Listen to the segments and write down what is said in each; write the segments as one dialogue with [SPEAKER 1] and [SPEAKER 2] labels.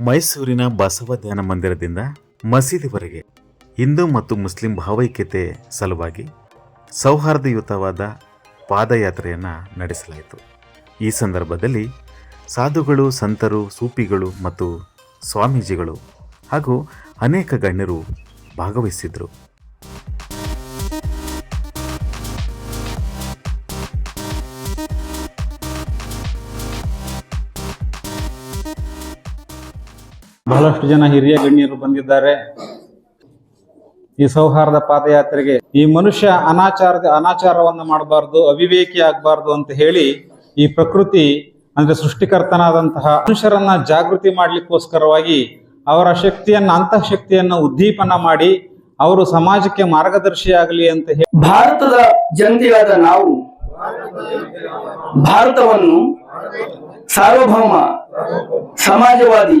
[SPEAKER 1] ಮೈಸೂರಿನ ಬಸವ ಧ್ಯಾನ ಮಂದಿರದಿಂದ ಮಸೀದಿವರೆಗೆ ಹಿಂದೂ ಮತ್ತು ಮುಸ್ಲಿಂ ಭಾವೈಕ್ಯತೆ ಸಲುವಾಗಿ ಸೌಹಾರ್ದಯುತವಾದ ಪಾದಯಾತ್ರೆಯನ್ನು ನಡೆಸಲಾಯಿತು. ಈ ಸಂದರ್ಭದಲ್ಲಿ ಸಾಧುಗಳು, ಸಂತರು, ಸೂಪಿಗಳು ಮತ್ತು ಸ್ವಾಮೀಜಿಗಳು ಹಾಗೂ ಅನೇಕ ಗಣ್ಯರು ಭಾಗವಹಿಸಿದರು
[SPEAKER 2] ಬಹಳಷ್ಟು ಜನ ಹಿರಿಯ ಗಣ್ಯರು ಬಂದಿದ್ದಾರೆ. ಈ ಸೌಹಾರ್ದ ಪಾದಯಾತ್ರೆಗೆ ಈ ಮನುಷ್ಯ ಅನಾಚಾರದ ಅನಾಚಾರವನ್ನು ಮಾಡಬಾರ್ದು, ಅವಿವೇಕಿ ಆಗಬಾರ್ದು ಅಂತ ಹೇಳಿ ಈ ಪ್ರಕೃತಿ, ಅಂದ್ರೆ ಸೃಷ್ಟಿಕರ್ತನಾದಂತಹ ಮನುಷ್ಯರನ್ನ ಜಾಗೃತಿ ಮಾಡ್ಲಿಕ್ಕೋಸ್ಕರವಾಗಿ ಅವರ ಶಕ್ತಿಯನ್ನ ಅಂತಃ ಶಕ್ತಿಯನ್ನ ಉದ್ದೀಪನ ಮಾಡಿ ಅವರು ಸಮಾಜಕ್ಕೆ ಮಾರ್ಗದರ್ಶಿಯಾಗಲಿ ಅಂತ ಹೇಳಿ
[SPEAKER 3] ಭಾರತದ ಜನತೆಯಾದ ನಾವು ಭಾರತವನ್ನು ಸಾರ್ವಭೌಮ, ಸಮಾಜವಾದಿ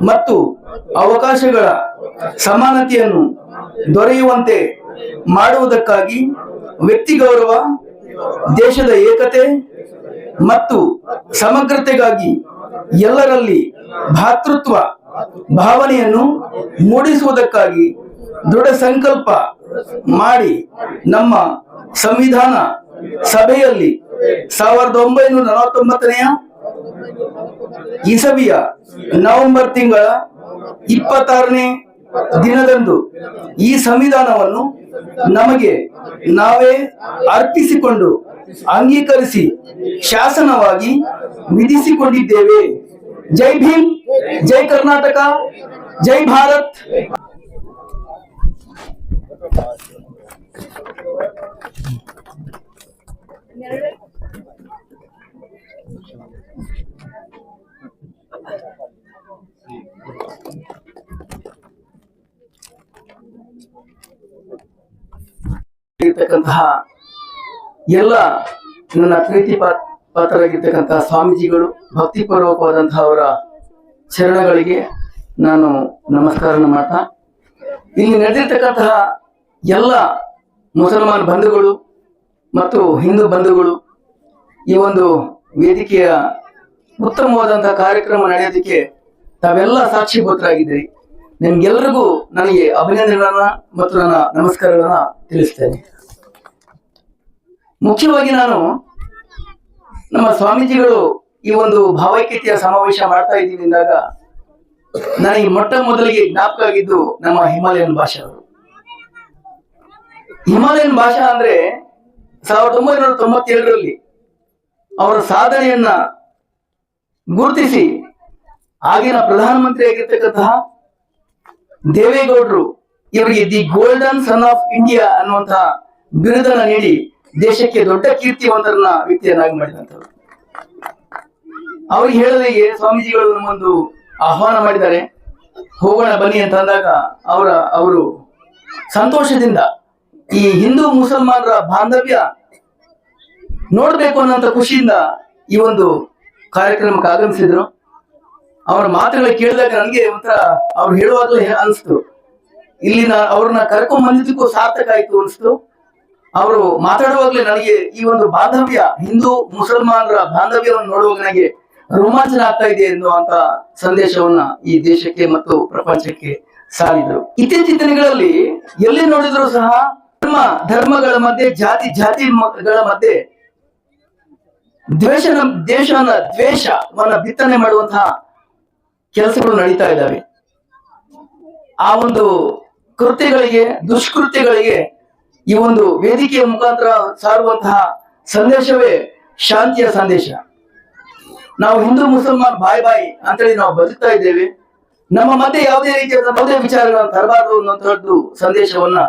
[SPEAKER 3] ಮತ್ತು ಅವಕಾಶಗಳ ಸಮಾನತೆಯನ್ನು ದೊರೆಯುವಂತೆ ಮಾಡುವುದಕ್ಕಾಗಿ ವ್ಯಕ್ತಿ ಗೌರವ, ದೇಶದ ಏಕತೆ ಮತ್ತು ಸಮಗ್ರತೆಗಾಗಿ ಎಲ್ಲರಲ್ಲಿ ಭಾತೃತ್ವ ಭಾವನೆಯನ್ನು ಮೂಡಿಸುವುದಕ್ಕಾಗಿ ದೃಢ ಸಂಕಲ್ಪ ಮಾಡಿ ನಮ್ಮ ಸಂವಿಧಾನ ಸಭೆಯಲ್ಲಿ ಸಾವಿರದ ಒಂಬೈನೂರ ನಲವತ್ತೊಂಬತ್ತನೆಯ ಇಸವಿಯ ನವೆಂಬರ್ ತಿಂಗಳ ಇಪ್ಪತ್ತಾರನೇ ದಿನದಂದು ಈ ಸಂವಿಧಾನವನ್ನು ನಮಗೆ ನಾವೇ ಅರ್ಪಿಸಿಕೊಂಡು ಅಂಗೀಕರಿಸಿ ಶಾಸನವಾಗಿ ವಿಧಿಸಿಕೊಂಡಿದ್ದೇವೆ. ಜೈ ಭೀಮ್, ಜೈ ಕರ್ನಾಟಕ, ಜೈ ಭಾರತ್. ಇರ್ತಕ್ಕಂತಹ ಎಲ್ಲ ನನ್ನ ಪ್ರೀತಿ ಪಾತ್ ಪಾತ್ರರಾಗಿರ್ತಕ್ಕಂತಹ ಸ್ವಾಮೀಜಿಗಳು ಭಕ್ತಿಪೂರ್ವಕವಾದಂತಹ ಅವರ ಚರಣಗಳಿಗೆ ನಾನು ನಮಸ್ಕಾರ ಮಾಡ್ತಾ, ಇಲ್ಲಿ ನಡೆದಿರ್ತಕ್ಕಂತಹ ಎಲ್ಲ ಮುಸಲ್ಮಾನ್ ಬಂಧುಗಳು ಮತ್ತು ಹಿಂದೂ ಬಂಧುಗಳು ಈ ಒಂದು ವೇದಿಕೆಯ ಉತ್ತಮವಾದಂತಹ ಕಾರ್ಯಕ್ರಮ ನಡೆಯೋದಕ್ಕೆ ತಾವೆಲ್ಲ ಸಾಕ್ಷಿಭೂತರಾಗಿದ್ದೀರಿ. ನಿಮ್ಗೆಲ್ಲರಿಗೂ ನನಗೆ ಅಭಿನಂದನೆಗಳನ್ನ ಮತ್ತು ನನ್ನ ನಮಸ್ಕಾರಗಳನ್ನ ತಿಳಿಸ್ತೇನೆ. ಮುಖ್ಯವಾಗಿ ನಾನು ನಮ್ಮ ಸ್ವಾಮೀಜಿಗಳು ಈ ಒಂದು ಭಾವೈಕ್ಯತೆಯ ಸಮಾವೇಶ ಮಾಡ್ತಾ ಇದ್ದೀನಿ ಅಂದಾಗ ನನಗೆ ಮೊಟ್ಟ ಮೊದಲಿಗೆ ಜ್ಞಾಪಕ ಆಗಿದ್ದು ನಮ್ಮ ಹಿಮಾಲಯನ್ ಭಾಷೆ ಅವರು. ಹಿಮಾಲಯನ್ ಭಾಷಾ ಅಂದ್ರೆ ಸಾವಿರದ ಒಂಬೈನೂರ ತೊಂಬತ್ತೇಳರಲ್ಲಿ ಅವರ ಸಾಧನೆಯನ್ನ ಗುರುತಿಸಿ ಆಗಿನ ಪ್ರಧಾನಮಂತ್ರಿ ಆಗಿರ್ತಕ್ಕಂತಹ ದೇವೇಗೌಡರು ಇವರಿಗೆ the golden son of India ಅನ್ನುವಂತಹ ಬಿರುದನ್ನ ನೀಡಿ ದೇಶಕ್ಕೆ ದೊಡ್ಡ ಕೀರ್ತಿವಂತರನ್ನ ವ್ಯಕ್ತಿಯನ್ನಾಗಿ ಮಾಡಿದಂಥವ್ರು. ಅವ್ರಿಗೆ ಹೇಳಲಿಗೆ ಸ್ವಾಮೀಜಿಗಳು ನಮ್ಮೊಂದು ಆಹ್ವಾನ ಮಾಡಿದ್ದಾರೆ. ಹೋಗೋಣ ಬನ್ನಿ ಅಂತ ಅಂದಾಗ ಅವರ, ಅವರು ಸಂತೋಷದಿಂದ ಈ ಹಿಂದೂ ಮುಸಲ್ಮಾನರ ಬಾಂಧವ್ಯ ನೋಡ್ಬೇಕು ಅನ್ನೋಂಥ ಖುಷಿಯಿಂದ ಈ ಒಂದು ಕಾರ್ಯಕ್ರಮಕ್ಕೆ ಆಗಮಿಸಿದ್ರು. ಅವರ ಮಾತುಗಳ ಕೇಳಿದಾಗ ನನಗೆ ಒಂಥರ ಅವ್ರು ಹೇಳುವಾಗಲೇ ಅನಿಸ್ತು. ಇಲ್ಲಿನ ಅವ್ರನ್ನ ಕರ್ಕೊಂಡ್ ಬಂದಿದ್ದಕ್ಕೂ ಸಾರ್ಥಕ ಆಯ್ತು ಅನಿಸ್ತು. ಅವರು ಮಾತಾಡುವಾಗಲೇ ನನಗೆ ಈ ಒಂದು ಬಾಂಧವ್ಯ, ಹಿಂದೂ ಮುಸಲ್ಮಾನರ ಬಾಂಧವ್ಯವನ್ನು ನೋಡುವಾಗ ನನಗೆ ರೋಮಾಂಚನ ಆಗ್ತಾ ಇದೆ ಎನ್ನುವಂತ ಸಂದೇಶವನ್ನ ಈ ದೇಶಕ್ಕೆ ಮತ್ತು ಪ್ರಪಂಚಕ್ಕೆ ಸಾರಿದರು. ಇತ್ತೀಚಿನ ದಿನಗಳಲ್ಲಿ ಎಲ್ಲಿ ನೋಡಿದ್ರು ಸಹ ಧರ್ಮ, ಧರ್ಮಗಳ ಮಧ್ಯೆ, ಜಾತಿ ಜಾತಿಗಳ ಮಧ್ಯೆ ದ್ವೇಷ ದೇಶವನ್ನ ದ್ವೇಷವನ್ನ ಬಿತ್ತನೆ ಮಾಡುವಂತಹ ಕೆಲಸಗಳು ನಡೀತಾ ಇದ್ದಾವೆ. ಆ ಒಂದು ಕೃತ್ಯಗಳಿಗೆ, ದುಷ್ಕೃತ್ಯಗಳಿಗೆ ಈ ಒಂದು ವೇದಿಕೆಯ ಮುಖಾಂತರ ಸಾರುವಂತಹ ಸಂದೇಶವೇ ಶಾಂತಿಯ ಸಂದೇಶ. ನಾವು ಹಿಂದೂ, ಮುಸಲ್ಮಾನ್ ಬಾಯ್ ಬಾಯ್ ಅಂತೇಳಿ ನಾವು ಬದುಕ್ತಾ ಇದ್ದೇವೆ. ನಮ್ಮ ಮಧ್ಯೆ ಯಾವುದೇ ರೀತಿಯಾದ ಯಾವುದೇ ವಿಚಾರಗಳನ್ನು ತರಬಾರದು ಅನ್ನುವಂತಹದ್ದು ಸಂದೇಶವನ್ನ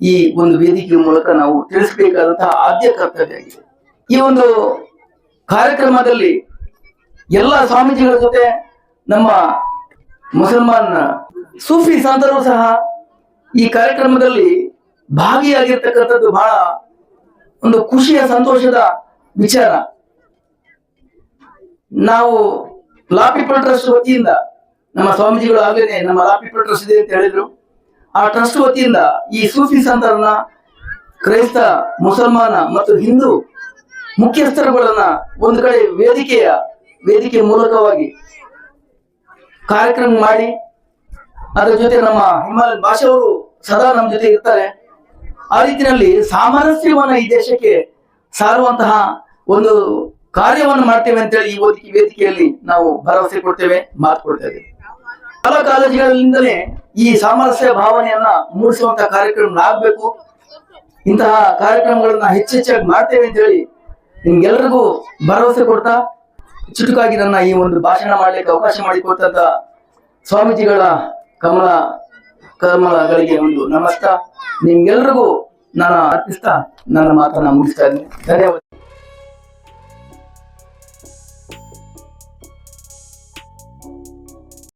[SPEAKER 3] ಈ ಒಂದು ವೇದಿಕೆಯ ಮೂಲಕ ನಾವು ತಿಳಿಸಬೇಕಾದಂತಹ ಆದ್ಯ ಕರ್ತವ್ಯ ಆಗಿದೆ ಈ ಒಂದು ಕಾರ್ಯಕ್ರಮದಲ್ಲಿ ಎಲ್ಲ ಸ್ವಾಮೀಜಿಗಳ ಜೊತೆ ನಮ್ಮ ಮುಸಲ್ಮಾನ್ ಸೂಫಿ ಸಂತರು ಸಹ ಈ ಕಾರ್ಯಕ್ರಮದಲ್ಲಿ ಭಾಗಿಯಾಗಿರ್ತಕ್ಕಂಥದ್ದು ಬಹಳ ಒಂದು ಖುಷಿಯ ಸಂತೋಷದ ವಿಚಾರ. ನಾವು ಲಾ ಪೀಪಲ್ ಟ್ರಸ್ಟ್ ವತಿಯಿಂದ ನಮ್ಮ ಸ್ವಾಮೀಜಿಗಳು ಆಗಲೇ ನಮ್ಮ ಲಾ ಪೀಪಲ್ ಟ್ರಸ್ಟ್ ಇದೆ ಅಂತ ಹೇಳಿದ್ರು. ಆ ಟ್ರಸ್ಟ್ ವತಿಯಿಂದ ಈ ಸೂಫಿ ಸಂತರನ್ನ ಕ್ರೈಸ್ತ, ಮುಸಲ್ಮಾನ ಮತ್ತು ಹಿಂದೂ ಮುಖ್ಯಸ್ಥರುಗಳನ್ನ ಒಂದು ಕಡೆ ವೇದಿಕೆಯ, ವೇದಿಕೆ ಮೂಲಕವಾಗಿ ಕಾರ್ಯಕ್ರಮ ಮಾಡಿ, ಅದರ ಜೊತೆ ನಮ್ಮ ಹಿಮಾಲಯ ಭಾಷೆಯವರು ಸದಾ ನಮ್ಮ ಜೊತೆ ಇರ್ತಾರೆ. ಆ ರೀತಿಯಲ್ಲಿ ಸಾಮರಸ್ಯವನ್ನ ಈ ದೇಶಕ್ಕೆ ಸಾರುವಂತಹ ಒಂದು ಕಾರ್ಯವನ್ನು ಮಾಡ್ತೇವೆ ಅಂತೇಳಿ ಈ ವೇದಿಕೆ ವೇದಿಕೆಯಲ್ಲಿ ನಾವು ಭರವಸೆ ಕೊಡ್ತೇವೆ, ಮಾತು ಕೊಡ್ತೇವೆ. ಶಾಲಾ ಕಾಲೇಜುಗಳಿಂದಲೇ ಈ ಸಾಮರಸ್ಯ ಭಾವನೆಯನ್ನ ಮೂಡಿಸುವಂತಹ ಕಾರ್ಯಕ್ರಮಗಳಾಗಬೇಕು ಇಂತಹ ಕಾರ್ಯಕ್ರಮಗಳನ್ನ ಹೆಚ್ಚೆಚ್ಚಾಗಿ ಮಾಡ್ತೇವೆ ಅಂತ ಹೇಳಿ ನಿಮ್ಗೆಲ್ರಿಗೂ ಭರವಸೆ ಕೊಡ್ತಾ ಚುಟುಕಾಗಿ ನನ್ನ ಈ ಒಂದು ಭಾಷಣ ಮಾಡಲಿಕ್ಕೆ ಅವಕಾಶ ಮಾಡಿಕೊಟ್ಟಂತ ಸ್ವಾಮೀಜಿಗಳ ಕಮಲ ಕಮಲಗಳಿಗೆ ಒಂದು ನಮಸ್ಕಾರ. ನಿಮ್ಗೆಲ್ರಿಗೂ ನಾನು ಅರ್ಪಿಸ್ತಾ ನನ್ನ ಮಾತನ್ನ ಮುಗಿಸ್ತಾ ಇದ್ದೀನಿ. ಧನ್ಯವಾದ.